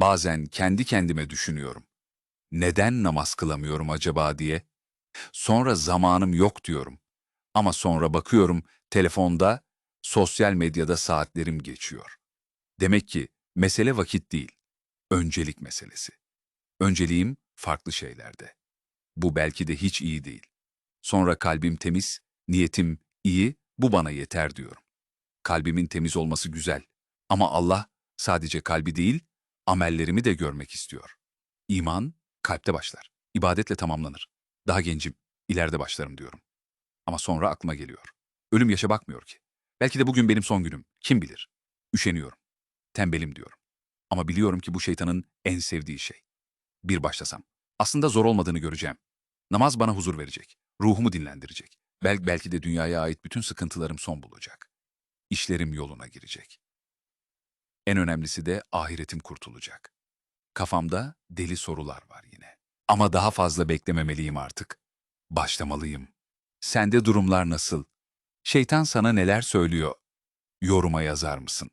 Bazen kendi kendime düşünüyorum. Neden namaz kılamıyorum acaba diye. Sonra zamanım yok diyorum. Ama sonra bakıyorum telefonda, sosyal medyada saatlerim geçiyor. Demek ki mesele vakit değil, öncelik meselesi. Önceliğim farklı şeylerde. Bu belki de hiç iyi değil. Sonra kalbim temiz, niyetim iyi, bu bana yeter diyorum. Kalbimin temiz olması güzel. Ama Allah sadece kalbi değil, amellerimi de görmek istiyor. İman kalpte başlar, ibadetle tamamlanır. Daha gencim, ileride başlarım diyorum. Ama sonra aklıma geliyor. Ölüm yaşa bakmıyor ki. Belki de bugün benim son günüm. Kim bilir? Üşeniyorum. Tembelim diyorum. Ama biliyorum ki bu şeytanın en sevdiği şey. Bir başlasam. Aslında zor olmadığını göreceğim. Namaz bana huzur verecek. Ruhumu dinlendirecek. Bel belki de dünyaya ait bütün sıkıntılarım son bulacak. İşlerim yoluna girecek. En önemlisi de ahiretim kurtulacak. Kafamda deli sorular var yine. Ama daha fazla beklememeliyim artık. Başlamalıyım. Sende durumlar nasıl? Şeytan sana neler söylüyor? Yoruma yazar mısın?